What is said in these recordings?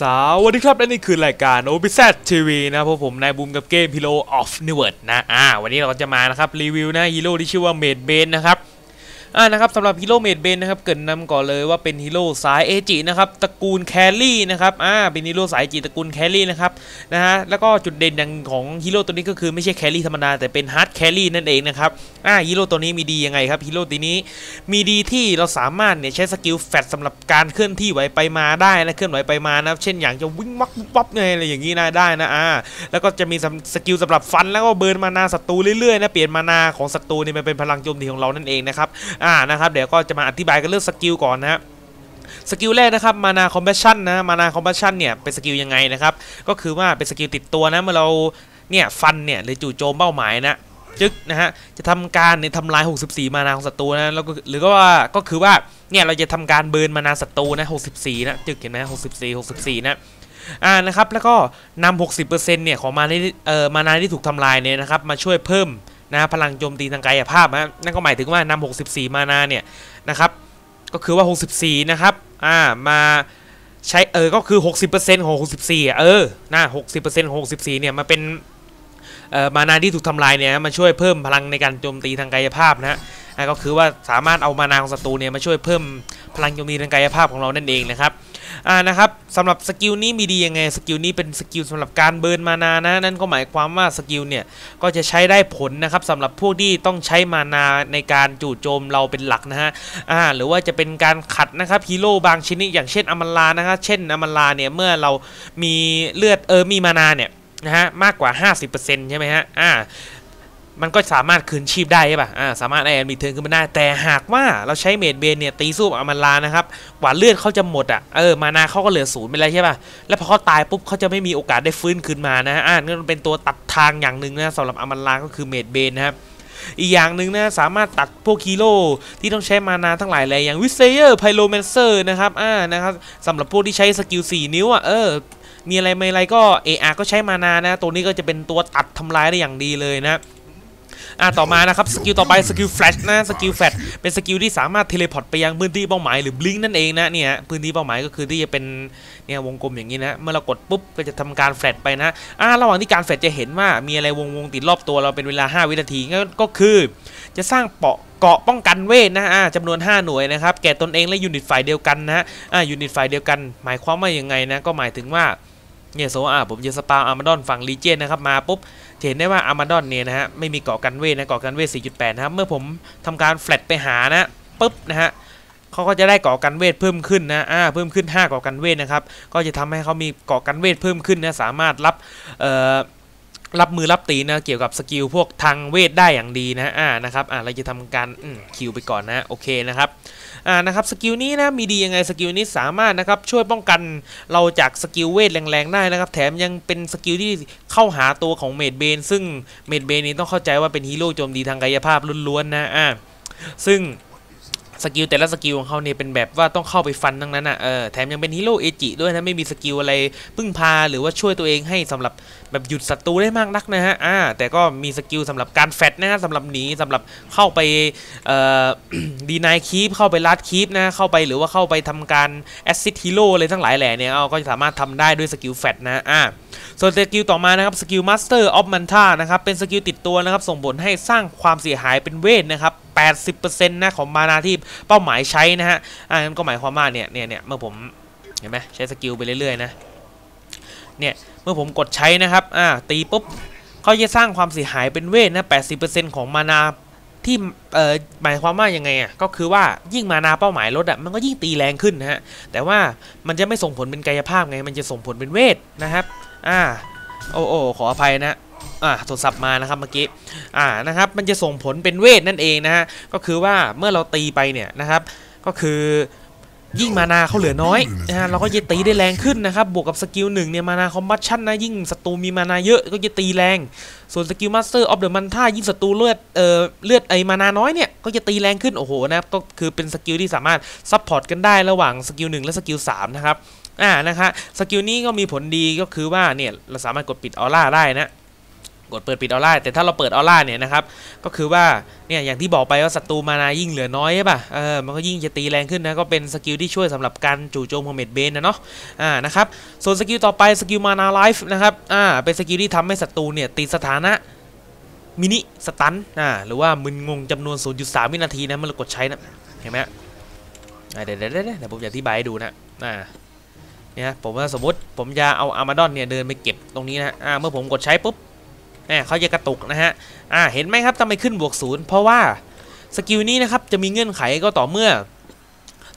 สวัสดีครับและนี่คือรายการ o b z TV นะพวกผมนายบูมกับเกม Hero of New World นะอ่าวันนี้เราก็จะมานะครับรีวิวนะฮีโร่ที่ชื่อว่า Made Bane นะครับ อ่านะครับสำหรับฮีโร่เมดเบนนะครับเกินนำก่อนเลยว่าเป็นฮีโร่สายเอจินะครับตระกูลแคลรี่นะครับอ่าเป็นฮีโร่สายเอจิตระกูลแคลรี่นะครับนะฮะแล้วก็จุดเด่นอย่างของฮีโร่ตัวนี้ก็คือไม่ใช่แคลรี่ธรรมดาแต่เป็นฮาร์ดแคลรี่นั่นเองนะครับอ่าฮีโร่ตัวนี้มีดียังไงครับฮีโร่ตัวนี้มีดีที่เราสามารถเนี่ยใช้สกิลแฟตสำหรับการเคลื่อนที่ไหวไปมาได้นะเคลื่อนไหวไปมานะครับเช่นอย่างจะวิ่งวับวับเนี่ยอะไรอย่างนี้นะได้นะอ่าแล้วก็จะมีสกิลสำหรับฟันแล้วก็เบิร์นมานาศัตรูเรื่อยๆนะเปลี่ยนมานาของศัตรูนี่มันเป็นพลังโจมตีของเรานั่นเองนะครับอ่านะครับเดี๋ยวก็จะมาอธิบายกันเรื่องสกิลก่อนนะฮะสกิลแรกนะครับมานาคอมเพชชั่นนะมานาคอมเพชชั่นเนี่ยเป็นสกิลยังไงนะครับ ก็คือว่าเป็นสกิลติดตัวนะเมื่อเราเนี่ยฟันเนี่ยหรือจู่โจมเป้าหมายนะจึ๊กนะฮะจะทำการเนี่ยทำลาย 64 มานาของศัตรูนะแล้วก็หรือก็ว่าก็คือว่าเนี่ยเราจะทำการเบิร์นมานาศัตรูนะ64 นะจึ๊กเห็นไหม64 64 นะอ่านะครับแล้วก็นำ60%เนี่ยของมานาเอ่อมานาที่ถูกทำลายเนี่ยนะครับมาช่วยเพิ่ม นะพลังโจมตีทางกายภาพนะนั่นก็หมายถึงว่านำ64 มานาเนี่ยนะครับก็คือว่า 64 นะครับอ่ามาใช้เออก็คือ 60%ของ 64 เออนะ60%ของ 64 เนี่ยมาเป็นเอ่อมานาที่ถูกทำลายเนี่ยมาช่วยเพิ่มพลังในการโจมตีทางกายภาพนะ ก็คือว่าสามารถเอามานาของศัตรูเนี่ยมาช่วยเพิ่มพลังโจมตีทางกายภาพของเรานั่นเองนะครับอ่านะครับสำหรับสกิลนี้มีดียังไงสกิลนี้เป็นสกิลสำหรับการเบิร์นมานานะนั่นก็หมายความว่าสกิลเนี่ยก็จะใช้ได้ผลนะครับสำหรับพวกที่ต้องใช้มานาในการจู่โจมเราเป็นหลักนะฮะอ่าหรือว่าจะเป็นการขัดนะครับฮีโร่บางชนิดอย่างเช่นอมลานะครับเช่นอมลาเนี่ยเมื่อเรามีเลือดเออมีมานาเนี่ยนะฮะมากกว่า 50%ใช่ไหมฮะอ่า มันก็สามารถคืนชีพได้ใช่ป่ะอ่าสามารถไอแอนมีเทิร์นขึ้นมาได้ แต่หากว่าเราใช้เมดเบนเนี่ยตีสู้อามันลานะครับกว่าเลือดเขาจะหมดอะ เออ มานาเขาก็เหลือศูนย์ไปแล้วใช่ป่ะ แล้วพอเขาตายปุ๊บเขาจะไม่มีโอกาสได้ฟื้นคืนมานะ อ่านั่นเป็นตัวตัดทางอย่างหนึ่งนะสำหรับอามันลาก็คือเมดเบนนะครับอีกอย่างหนึ่งนะสามารถตัดพวกฮีโร่ที่ต้องใช้มานาทั้งหลายแหล่อย่างวิเซเยอร์ไพโลแมนเซอร์นะครับอ่านะครับสำหรับพวกที่ใช้สกิล4นิ้วอะเออมีอะไรไม่อะไรก็เออาก็ใช้มานานะ ตัวนี้ก็จะเป็นตัวตัดทำลายได้อย่างดีเลยนะ อ่าต่อมานะครับสกิลต่อไปสกิลแฟลชนะสกิลแฟลชเป็นสกิลที่สามารถเทเลพอร์ตไปยังพื้นที่เป้าหมายหรือบลิงนั่นเองนะเนี่ยพื้นที่เป้าหมายก็คือที่จะเป็นเนี่ยวงกลมอย่างนี้นะเมื่อเรากดปุ๊บก็จะทำการแฟลชไปนะอ่าระหว่างที่การแฟลชจะเห็นว่ามีอะไรวงวงติดรอบตัวเราเป็นเวลา 5 วินาทีก็คือจะสร้างเปาะเกาะป้องกันเวทนะอ่าจำนวน 5 หน่วยนะครับแก่ตนเองและยูนิตฝ่ายเดียวกันนะอ่ายูนิตฝ่ายเดียวกัน หมายความว่ายังไงนะก็หมายถึงว่าเนี่ยโซอาผมจะสปาอาร์มาดอนฝั่งลีเจนนะครับมาปุ๊บ เห็นได้ว่าอาร์มาดอนเนี่ยนะฮะไม่มีเกาะกันเวทนะเกาะกันเวท 4.8 นะครับเมื่อผมทำการแฟลตไปหานะปุ๊บนะฮะเขาก็จะได้เกาะกันเวทเพิ่มขึ้นนะอ่าเพิ่มขึ้น 5 เกาะกันเวทนะครับก็จะทำให้เขามีเกาะกันเวทเพิ่มขึ้นนะสามารถรับเอ่อรับมือรับตีนะเกี่ยวกับสกิลพวกทางเวทได้อย่างดีนะอ่านะครับอ่าเราจะทำการคิวไปก่อนนะโอเคนะครับ อ่านะครับสกิลนี้นะมีดียังไงสกิลนี้สามารถนะครับช่วยป้องกันเราจากสกิลเวทแรงๆได้นะครับ แถมยังเป็นสกิลที่เข้าหาตัวของเมดเบนซึ่งเมดเบนนี้ต้องเข้าใจว่าเป็นฮีโร่โจมตีทางกายภาพล้วนๆนะอ่าซึ่ง สกิลแต่ละสกิลของเขาเนี่ยเป็นแบบว่าต้องเข้าไปฟันทั้งนั้นอะเออแถมยังเป็นฮีโร่เอจิด้วยนะ ไม่มีสกิลอะไรพึ่งพาหรือว่าช่วยตัวเองให้สำหรับแบบหยุดศัตรูได้มากนักนะฮะอ่าแต่ก็มีสกิลสำหรับการแฟดนะฮะสำหรับหนีสำหรับเข้าไปเอ่อดีนายคีปเข้าไปลัดคีปนะเข้าไปหรือว่าเข้าไปทำการแอสซิดฮีโร่อะไรทั้งหลายแหล่เนี่ยเอาก็สามารถทำได้ด้วยสกิลแฟดนะอ่า ส่วนสกิลต่อมานะครับสกิลมาสเตอร์ออฟมันท่านะครับเป็นสกิลติดตัวนะครับส่งผลให้สร้างความเสียหายเป็นเวทนะครับ80%นะของมานาที่เป้าหมายใช้นะฮะอ่านั้นก็หมายความว่าเนี่ยเนี่ยเนี่ยเมื่อผมเห็นไหมใช้สกิลไปเรื่อยๆนะเนี่ยเมื่อผมกดใช้นะครับอ่าตีปุ๊บเขาจะสร้างความเสียหายเป็นเวทนะ80%ของมานาที่เอ่อหมายความว่ายังไงอะก็คือว่ายิ่งมานาเป้าหมายลดอะมันก็ยิ่งตีแรงขึ้นนะฮะแต่ว่ามันจะไม่ส่งผลเป็นกายภาพไงมันจะส่งผลเป็นเวทนะครับ อ่าโอ้โอขออภัยนะอ่าโทรศัพท์มานะครับเมื่อกี้อ่านะครับมันจะส่งผลเป็นเวทนั่นเองนะฮะก็คือว่าเมื่อเราตีไปเนี่ยนะครับ ก็คือยิ่งมานาเขาเหลือน้อยนะฮะเราก็จะตีได้แรงขึ้นนะครับ บวกกับสกิลหนึ่งเนี่ยมานาคอมบัชชั่นนะยิ่งศัตรูมีมานาเยอะก็จะตีแรง ส่วนสกิลมาสเตอร์ออฟเดอะมันท่ายิ่งศัตรูเลือดเอ่อเลือดไอมานาน้อยเนี่ยก็จะตีแรงขึ้นโอ้โหนะครับก็คือเป็นสกิลที่สามารถซัพพอร์ตกันได้ระหว่างสกิลหนึ่งและสกิลสามนะครับ อ่านะคะ สกิลนี้ก็มีผลดีก็คือว่าเนี่ยเราสามารถกดปิดออร่าได้นะ กดเปิดปิดออร่าแต่ถ้าเราเปิดออร่าเนี่ยนะครับ ก็คือว่าเนี่ยอย่างที่บอกไปว่าศัตรูมานายิ่งเหลือน้อยใช่ป่ะ เออมันก็ยิ่งจะตีแรงขึ้นนะ ก็เป็นสกิลที่ช่วยสำหรับการจู่โจมของเมดเบนนะเนาะ อ่านะครับ ส่วนสกิลต่อไปสกิลมานาไลฟ์นะครับ อ่า เป็นสกิลที่ทำให้ศัตรูเนี่ยติดสถานะมินิสตันอ่าหรือว่ามึนงงจำนวน 0.3 วินาทีนะเมื่อเรากดใช้นะ เห็นไหมอ่าเดี๋ยวเดี๋ยวเดี๋ยวผมจะอธิบายให้ดูนะอ่า นี่ยผมว่าสมมติผมจะเอาอาร์มาดอนเนี่ยเดินไปเก็บตรงนี้นะอ่าเมื่อผมกดใช้ปุ๊บเนี่ยเขาจะกระตุกนะฮะอ่าเห็นไหมครับทำไมขึ้นบวกศูนย์เพราะว่าสกิลนี้นะครับจะมีเงื่อนไขก็ต่อเมื่อ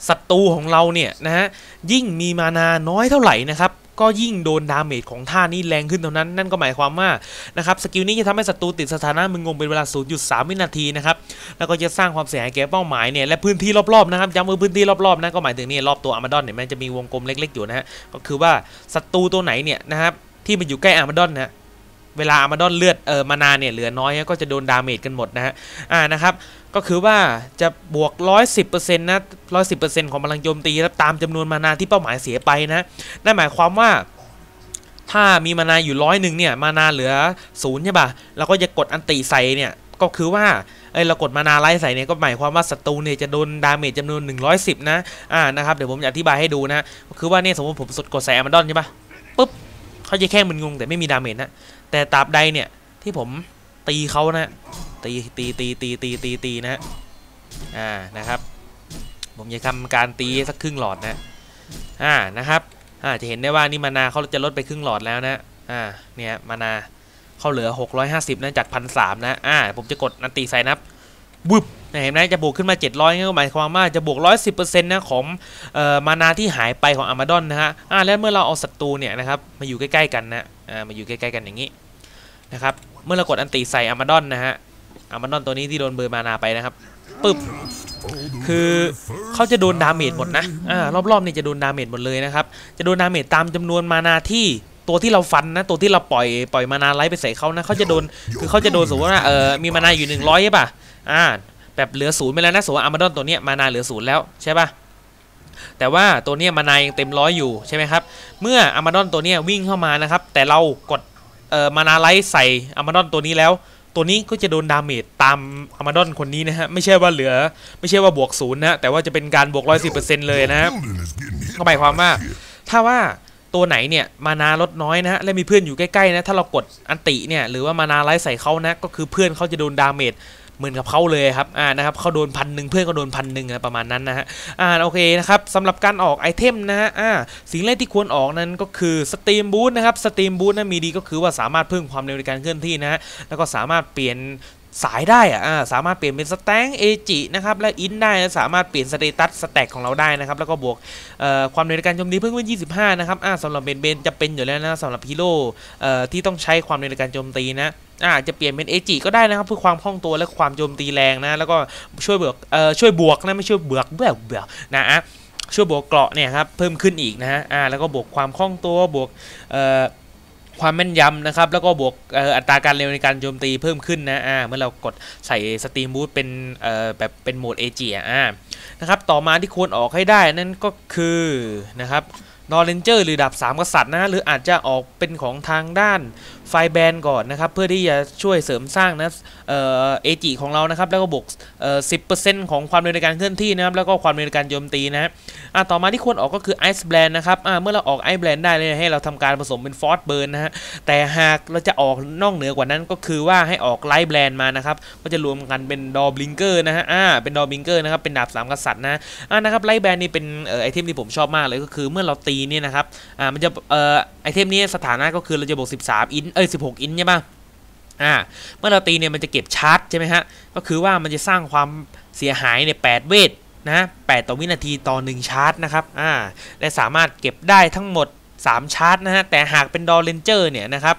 ศัตรูของเราเนี่ยนะฮะยิ่งมีมานาน้อยเท่าไหร่นะครับ ก็ยิ่งโดนดาเมจของท่านี้แรงขึ้นเท่านั้น นั่นก็หมายความว่านะครับสกิลนี้จะทำให้ศัตรูติดสถานะมึนงงเป็นเวลา 0.3 วินาทีนะครับแล้วก็จะสร้างความเสียหายแก่เป้าหมายเนี่ยและพื้นที่รอบๆนะครับย้ำว่าพื้นที่รอบๆนะก็หมายถึงนี่รอบตัวอาร์มาดอนเนี่ยมันจะมีวงกลมเล็ก ๆอยู่นะฮะก็คือว่าศัตรูตัวไหนเนี่ยนะครับที่มันอยู่ใกล้อาร์มาดอนนะ เวลาอามาดอนเลือดเออมานาเนี่ยเหลือน้อยก็จะโดนดาเมจกันหมดนะฮะอ่านะครับก็คือว่าจะบวก 110%นะ 110%ของพลังโจมตีตามจำนวนมานาที่เป้าหมายเสียไปนะนั่นหมายความว่าถ้ามีมานาอยู่ร้อยหนึ่งเนี่ยมานาเหลือศูนย์ใช่ป่ะเราก็จะกดอันติใส่เนี่ยก็คือว่าเอ้ยเรากดมานาไล่ใส่เนี่ยก็หมายความว่าศัตรูเนี่ยจะโดนดาเมจจำนวน 110 นะอ่านะครับเดี๋ยวผมจะอธิบายให้ดูนะก็คือว่าเนี่ยสมมติผมกดใส่อามาดอนใช่ป่ะปุ๊บเขาจะแค่มึนงงแต่ไม่มีดาเมจนะ แต่ตราบใดเนี่ยที่ผมตีเขานะตีตีตีตีตีตีตีนะอ่านะครับ ผมจะทำการตีสักครึ่งหลอดนะอ่านะครับอ่าจะเห็นได้ว่านี่มานาเขาจะลดไปครึ่งหลอดแล้วนะอ่าเนี่ยมานาเขาเหลือ 650นะจากพันสามนะอ่าผมจะกดนันตีใส่นับบึบเห็นไหมจะบวกขึ้นมา 700ก็หมายความว่าจะบวก 110%นะของเอ่อมานาที่หายไปของอามาดอนนะฮะอ่าแล้วเมื่อเราเอาศัตรูเนี่ยนะครับมาอยู่ใกล้ๆกันนะ อ่ามาอยู่ใกล้ๆกันอย่างนี้นะครับเมื่อเรากดอันตีใส่อามาดอนนะฮะอามาดอนตัวนี้ที่โดนเบอร์มานาไปนะครับปึ๊บคือเขาจะโดนดาเมจหมดนะอ่ารอบๆนี่จะโดนดาเมจหมดเลยนะครับจะโดนดาเมจตามจำนวนมานาที่ตัวที่เราฟันนะตัวที่เราปล่อยปล่อยมานาไลท์ไปใส่เขานะเขาจะโดนคือเขาจะโดนสมมติว่าเออมีมานาอยู่100ใช่ป่ะอ่าแบบเหลือศูนย์ไปแล้วนะสมมติว่าอามาดอนตัวเนี้ยมานาเหลือศูนย์แล้วใช่ป่ะ แต่ว่าตัวเนี้ยมานายังเต็มร้อยอยู่ใช่ไหมครับ เมื่ออามาดอนตัวเนี้ยวิ่งเข้ามานะครับ แต่เรากดเอ่อมานาไลท์ใส่อามาดอนตัวนี้แล้ว ตัวนี้ก็จะโดนดาเมจตามอามาดอนคนนี้นะฮะ ไม่ใช่ว่าเหลือ ไม่ใช่ว่าบวกศูนย์นะ แต่ว่าจะเป็นการบวกร้อยสิบเปอร์เซ็นต์เลยนะฮะก็หมายความว่า ถ้าว่าตัวไหนเนี่ยมานาลดน้อยนะฮะและมีเพื่อนอยู่ใกล้ๆนะ ถ้าเรากดอันติเนี่ยหรือว่ามานาไลท์ใส่เขานะ ก็คือเพื่อนเขาจะโดนดาเมจ เหมือนกับเขาเลยครับอ่านะครับเขาโดนพันหนึ่งเพื่อนก็โดนพันหนึ่งประมาณนั้นนะฮะอ่าโอเคนะครับสำหรับการออกไอเทมนะฮะอ่าสิ่งแรกที่ควรออกนั้นก็คือสตรีมบูทนะครับสตรีมบูทนะมีดีก็คือว่าสามารถเพิ่มความเร็วในการเคลื่อนที่นะฮะแล้วก็สามารถเปลี่ยน สายได้อะอ่าสามารถเปลี่ยนเป็นสแตงเอจินะครับ และอินได้สามารถเปลี่ยนสเตตัสสแต็กของเราได้นะครับ แล้วก็บวกความเร็วในการโจมตีเพิ่มขึ้น 25 นะครับอ่าสำหรับเบนเบนจะเป็นอยู่แล้วนะสำหรับฮีโร่ที่ต้องใช้ความเร็วในการโจมตีนะอ่าจะเปลี่ยนเป็นเอจิก็ได้นะครับเพื่อความคล่องตัวและความโจมตีแรงนะ แล้วก็ช่วยเบวกเอ่อช่วยบวกนะไม่ช่วยเบือกเบือกเบือกนะอะช่วยบวกเกราะเนี่ยครับเพิ่มขึ้นอีกนะฮะอ่าแล้วก็บวกความคล่องตัวบวกเอ่อ ความแม่นยำนะครับ แล้วก็บวกอัตราการเร็วในการโจมตีเพิ่มขึ้นนะอ่าเมื่อเรากดใส่สตรีมบูทเป็นเอ่อแบบเป็นโหมดเอจีอ่านะครับต่อมาที่ควรออกให้ได้นั่นก็คือนะครับนอร์เรนเจอร์หรือดาบสามกษัตริย์นะหรืออาจจะออกเป็นของทางด้าน ไฟแบนก่อนนะครับ เพื่อที่จะช่วยเสริมสร้างนะเออเอจิของเรานะครับ แล้วก็บวกเอ่อสิของความเร็วในการเคลื่อนที่นะครับ แล้วก็ความเร็วในการโจมตีนะฮะอะต่อมาที่ควรออกก็คือไอซ์แบรนด์นะครับอ่าเมื่อเราออกไอซ์แบรนด์ได้เลยให้เราทำการผสมเป็นฟอสเบิร์นนะฮะแต่หากเราจะออกนอกเหนือกว่านั้นก็คือว่าให้ออกไลท์แบรนด์มานะครับก็จะรวมกันเป็นดอบลิงเกอร์นะฮะอ่าเป็นดอบลิงเกอร์นะครับเป็นดาบสามกษัตริย์นะอ่านะครับไลท์แบรนด์นี่เป็นออไอเทมที่ผมชอบมากเลยก็คือเมื่อเราตีเนี่ยนะครับอ่ามันจะเอ่อไอเทมนี้สถานะก็คือเราจะบวก13อินเอ้ย16 อินใช่ปะอ่าเมื่อเราตีเนี่ยมันจะเก็บชาร์จใช่ไหมฮะก็คือว่ามันจะสร้างความเสียหายใน8เวทนะ8ต่อวินาทีต่อ 1 ชาร์จนะครับอ่าและสามารถเก็บได้ทั้งหมด 3 ชาร์จนะฮะแต่หากเป็นดอเลนเจอร์เนี่ยนะครับ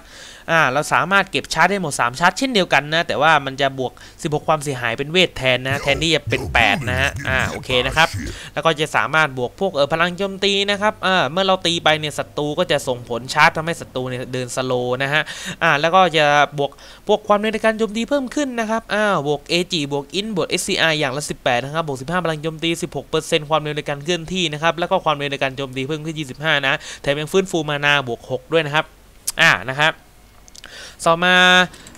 อ่าเราสามารถเก็บชาร์จได้หมด 3 ชาร์จเช่นเดียวกันนะ แต่ว่ามันจะบวก 16 ความเสียหายเป็นเวทแทนนะ แทนที่จะเป็น 8 นะฮะอ่าโอเคนะครับ แล้วก็จะสามารถบวกพวกเออพลังโจมตีนะครับอ่าเมื่อเราตีไปเนี่ยศัตรูก็จะส่งผลชาร์จทำให้ศัตรูเนี่ยเดินสโลว์นะฮะอ่าแล้วก็จะบวกบวกความเร็วในการโจมตีเพิ่มขึ้นนะครับอ้าวบวก AG บวก IN บวก SCR อย่างละ 18 นะครับบวก 15พลังโจมตี 16%ความเร็วในการเคลื่อนที่นะครับแล้วก็ความเร็วในการโจมตีเพิ่มขึ้น 25 นะแถมยังฟื้นฟูมานาบวก 6 ด้วยนะครับอ่านะครับ ต่อมา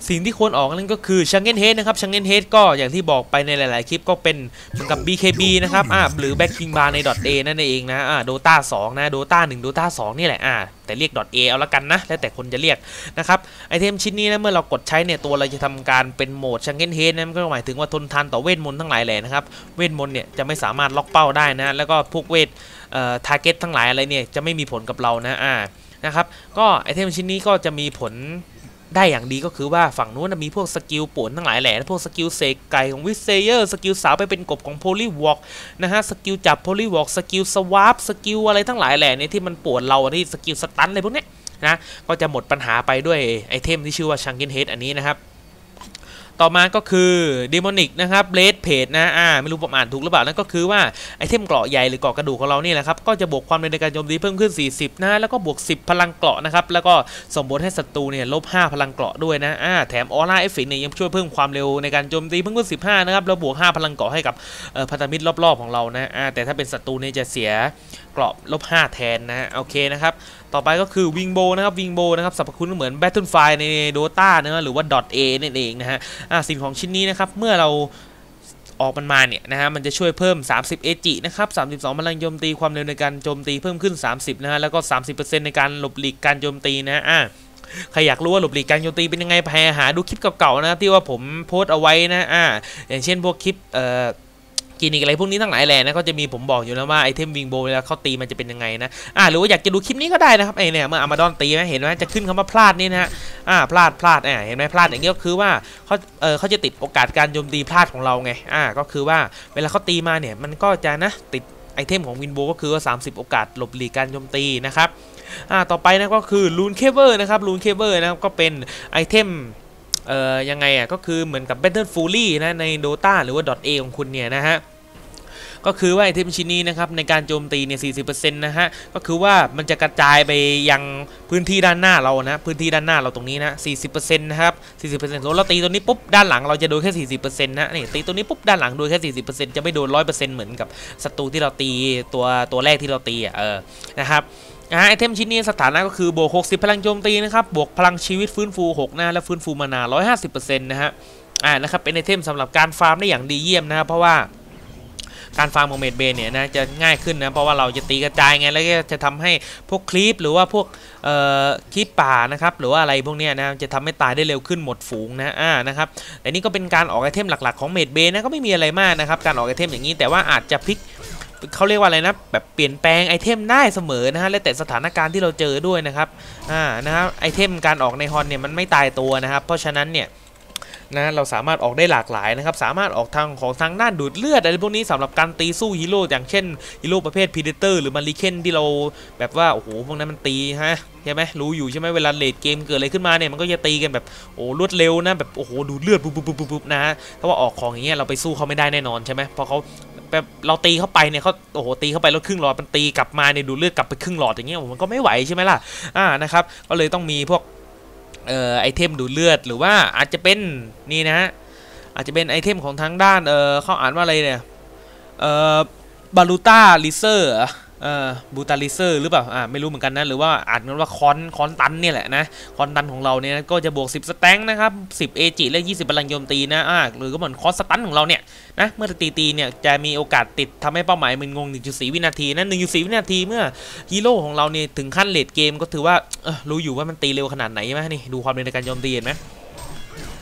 สิ่งที่ควรออกนั่นก็คือชังเกนเฮดนะครับชังเกนเฮดก็อย่างที่บอกไปในหลาย ๆ คลิปก็เป็นเหมือนกับ BKB นะครับอ่าหรือ Backing Bar ใน .A นั่นเองนะอ่า Dota 2นะ Dota 1 Dota 2นี่แหละอ่าแต่เรียก .A เอาละกันนะ แล้วแต่คนจะเรียกนะครับไอเทมชิ้นนี้นะเมื่อเรากดใช้เนี่ยตัวเราจะทำการเป็นโหมดชังเกนเฮดนะมันก็หมายถึงว่าทนทานต่อเวทมนต์ทั้งหลายแหล่นะครับเวทมนต์เนี่ยจะไม่สามารถล็อกเป้าได้นะแล้วก็พวกเวทเอ่อทาร์เก็ตทั้งหลายอะไรเนี่ยจะไม่มีผลกับเรานะอ่านะครับก็ไอเทมชิ้นนี้ก็จะมีผล ได้อย่างดีก็คือว่าฝั่งนู้นมีพวกสกิลป่วนทั้งหลายแหล่พวกสกิลเสกไก่ของวิเซเยอร์สกิลสาวไปเป็นกบของโพลีวอล์กนะฮะสกิลจับโพลีวอล์กสกิลสวาปสกิลอะไรทั้งหลายแหล่เนี่ยที่มันป่วนเราที่สกิลสตันอะไรพวกนี้นะก็จะหมดปัญหาไปด้วยไอเทมที่ชื่อว่าชังกินเฮดอันนี้นะครับ ต่อมาก็คือด e มอนิกนะครับเลดเพจนะอ่าไม่รู้ผมอ่านถูกหรือเปล่านั่นก็คือว่าไอเทมเกราะใหญ่หรือเกราะกระดูกของเรานี่แหละครับก็จะบวกความเร็วในการโจมตีเพิ่มขึ้น 40 นะแล้วก็บวก 10 พลังเกราะนะครับแล้วก็ส่งผลให้ศัตรูเนี่ยลบ 5 พลังเกราะด้วยนะอ่าแถมออร่าเอฟเฟกเนี่ยยังช่วยเพิ่มความเร็วในการโจมตีเพิ่มขึ้น 15 นะครับแล้วบวก 5 พลังเกราะให้กับพันธมิตรรอบๆของเรานะอ่าแต่ถ้าเป็นศัตรูเนี่ยจะเสียเกราะลบ 5 แทนนะโอเคนะครับต่อไปก็คือวิงโบนะครับวิงโบนะครับสรรพคุณเหมือน Battlefield ใน Dota นะหรือว่า .a นั่นเองนะฮะสิ่งของชิ้นนี้นะครับเมื่อเราออกมันมาเนี่ยนะฮะมันจะช่วยเพิ่ม 30 AG นะครับ 32พลังโจมตีความเร็วในการโจมตีเพิ่มขึ้น 30 นะฮะแล้วก็ 30%ในการหลบหลีกการโจมตีนะอ่าใครอยากรู้ว่าหลบหลีกการโจมตีเป็นยังไงไปหาดูคลิปเก่าๆนะที่ว่าผมโพสต์เอาไว้นะอ่าอย่างเช่นพวกคลิปเอ่อ กินอีกอะไรพวกนี้ทั้งหลายแหล่นะก็จะมีผมบอกอยู่แล้วว่าไอเทมวิงโบเวลาเขาตีมันจะเป็นยังไงนะอ่าหรือว่าอยากจะดูคลิปนี้ก็ได้นะครับไอเนี่ยเมื่ออามาดอนตีไหมเห็นไหมจะขึ้นคำว่าพลาดนี่นะฮะอ่าพลาดพลาดอ่าเห็นไหมพลาดอย่างนี้ก็คือว่าเขาเออเขาจะติดโอกาสการโจมตีพลาดของเราไงอ่าก็คือว่าเวลาเขาตีมาเนี่ยมันก็จะนะติดไอเทมของวินโบก็คือว่า 30 โอกาสหลบหลีกการโจมตีนะครับอ่าต่อไปนะก็คือลูนเคเบิลนะครับลูนเคเบิลนะครับก็เป็นไอเทมเอ่อยังไงอะก็คือเหมือนกับ Battle Fury นะใน Dota หรือว่า .a ของคุณเนี่ยนะฮะ ก็คือว่าไอเทมชิ้นนี้นะครับในการโจมตีเนี่ย40%นะฮะก็คือว่ามันจะกระจายไปยังพื้นที่ด้านหน้าเรานะพื้นที่ด้านหน้าเราตรงนี้นะ40%นะครับ40%สมมติเราตีตัวนี้ปุ๊บด้านหลังเราจะโดนแค่40%นะนี่ตีตัวนี้ปุ๊บด้านหลังโดนแค่40%จะไม่โดน100%เหมือนกับศัตรูที่เราตีตัวตัวแรกที่เราตีอะเออนะครับไอเทมชิ้นนี้สถานะก็คือบวก 60 พลังโจมตีนะครับ บวกพลังชีวิตฟื้นฟู6นะและฟื้นฟูมานา 150%นะฮะ อ่า นะครับ เป็นไอเทมสำหรับการฟาร์มได้อย่างดีเยี่ยมนะครับ เพราะว่า การฟาร์มของเมดเบนเนี่ยนะจะง่ายขึ้นนะเพราะว่าเราจะตีกระจายไงแล้วก็จะทำให้พวกคลิปหรือว่าพวกเอ่อคลิปป่านะครับหรือว่าอะไรพวกเนี้ยนะจะทำให้ตายได้เร็วขึ้นหมดฝูงนะอ่านะครับแต่นี่ก็เป็นการออกไอเทมหลักๆของเมดเบนนะก็ไม่มีอะไรมากนะครับการออกไอเทมอย่างนี้แต่ว่าอาจจะพลิกเขาเรียกว่าอะไรนะแบบเปลี่ยนแปลงไอเทมได้เสมอนะฮะและแต่สถานการณ์ที่เราเจอด้วยนะครับอ่านะครับไอเทมการออกในฮอนเนี่ยมันไม่ตายตัวนะครับเพราะฉะนั้นเนี่ย นะเราสามารถออกได้หลากหลายนะครับ สามารถออกทางของทางด้านดูดเลือดอะไรพวกนี้สำหรับการตีสู้ฮีโร่อย่างเช่นฮีโร่ประเภทพีเดเตอร์หรือมาริเคนที่เราแบบว่าโอ้โหพวกนั้นมันตีฮะใช่ไหมรู้อยู่ใช่ไหมเวลาเลดเกมเกิดอะไรขึ้นมาเนี่ยมันก็จะตีกันแบบโอ้รวดเร็วนะแบบโอ้โหดูดเลือดปุ๊บปุ๊บปุ๊บปุ๊บนะฮะถ้าว่าออกของอย่างเงี้ยเราไปสู้เขาไม่ได้แน่นอนใช่ไหมเพราะเขาแบบเราตีเข้าไปเนี่ยเขาโอ้โหตีเข้าไปแล้วครึ่งหลอดมันตีกลับมาเนี่ยดูเลือดกลับไปครึ่งหลอดอย่างเงี้ยมันก็ไม่ไหวใช่ไหมล่ะอ่านะครับก็เลยต้องมีพวก เอ่อไอเทมดูดเลือดหรือว่าอาจจะเป็นนี่นะฮะอาจจะเป็นไอเทมของทางด้านเออเขาอ่านว่าอะไรเนี่ยเออบาลูต้าลิเซอร์ เออบูตาลิเซอร์หรือเปล่าอ่าไม่รู้เหมือนกันนะ หรือว่าอ่านกันว่าคอนคอนตันเนี่ยแหละนะคอนตันของเราเนี่ยก็จะบวก 10 สแต็งนะครับ10เอจิและ 20พลังโจมตีนะอ่าหรือก็เหมือนคอสสตันของเราเนี่ยนะเมื่อตีตีเนี่ยจะมีโอกาสติดทำให้เป้าหมายมึนงง 1.4 วินาทีนะ1.4 วินาทีเมื่อฮีโร่ของเราเนี่ยถึงขั้นเลดเกมก็ถือว่าเออรู้อยู่ว่ามันตีเร็วขนาดไหนใช่ไหมนี่ดูความเร็วในการโจมตีเห็นไหม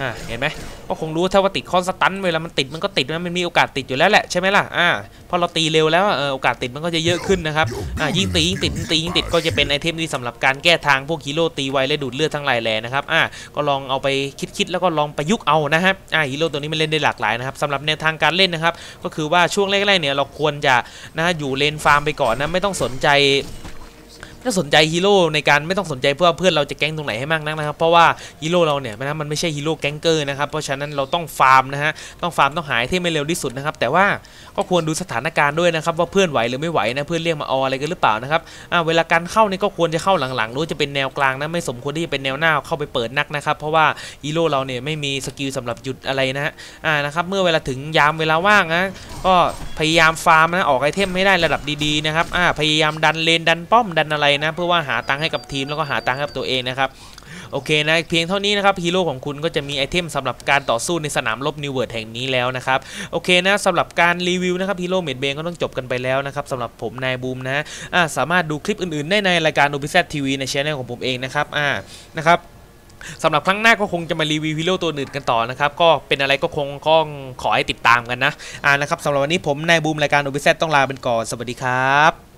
อ่าเห็นไหมก็คงรู้ถ้าว่าติดคอนสตันเวลามันติดมันก็ติดนะมันมีโอกาสติดอยู่แล้วแหละใช่ไหมล่ะอ่าพอเราตีเร็วแล้วเออโอกาสติดมันก็จะเยอะขึ้นนะครับอ่ายิ่งตียิ่งติดตียิ่งติดก็จะเป็นไอเทมที่สำหรับการแก้ทางพวกฮีโร่ตีไวและดูดเลือดทั้งหลายแหล่นะครับอ่าก็ลองเอาไปคิดๆแล้วก็ลองประยุกต์เอานะครับอ่าฮีโร่ตัวนี้มันเล่นได้หลากหลายนะครับสำหรับแนวทางการเล่นนะครับก็คือว่าช่วงแรกๆเนี่ยเราควรจะนะอยู่เลนฟาร์มไปก่อนนะไม่ต้องสนใจ ไม่ต้องสนใจฮีโร่ในการไม่ต้องสนใจเพื่อเพื่อนเราจะแก๊งตรงไหนให้มากนักนะครับ เพราะว่าฮีโร่เราเนี่ยนะมันไม่ใช่ฮีโร่แก๊งเกอร์นะครับ เพราะฉะนั้นเราต้องฟาร์มนะฮะ ต้องฟาร์มต้องหายที่ไม่เร็วที่สุดนะครับ แต่ว่าก็ควรดูสถานการณ์ด้วยนะครับว่าเพื่อนไหวหรือไม่ไหวนะ เพื่อนเรียกมาออะไรกันหรือเปล่านะครับอ่าเวลาการเข้านี่ก็ควรจะเข้าหลังๆหรือจะเป็นแนวกลางนะไม่สมควรที่จะเป็นแนวหน้าเข้าไปเปิดนักนะครับ เพราะว่าฮีโร่เราเนี่ยไม่มีสกิลสำหรับหยุดอะไรนะฮะอ่านะครับเมื่อเวลาถึงยามเวลาว่างนะก็พยายามฟาร์มนะออกไอเทมให้ได้ระดับดีๆนะครับอ่าพยายามดันเลนดันป้อมดันอะไรนะเพื่อว่าหาตังค์ให้กับทีมแล้วก็หาตังค์ให้กับตัวเองนะครับโอเคนะเพียงเท่านี้นะครับฮีโร่ของคุณก็จะมีไอเทมสำหรับการต่อสู้ในสนามรบนิวเวิร์ดแห่งนี้แล้วนะครับโอเคนะสำหรับการรีวิวนะครับฮีโร่เมดเบนก็ต้องจบกันไปแล้วนะครับสำหรับผมนายบูมนะอ่าสามารถดูคลิปอื่นๆ ได้ในรายการ o b z TV ในช่องของผมเองนะครับอ่านะครับสำหรับครั้งหน้าก็คงจะมารีวิวฮีโร่ตัวอื่นกันต่อนะครับ ก็เป็นอะไรก็คงก็ขอให้ติดตามกันนะอ่านะครับสำหรับวันนี้ผมนายบูมรายการ o b z ต้องลาเป็นก่อนสวัสดีครับ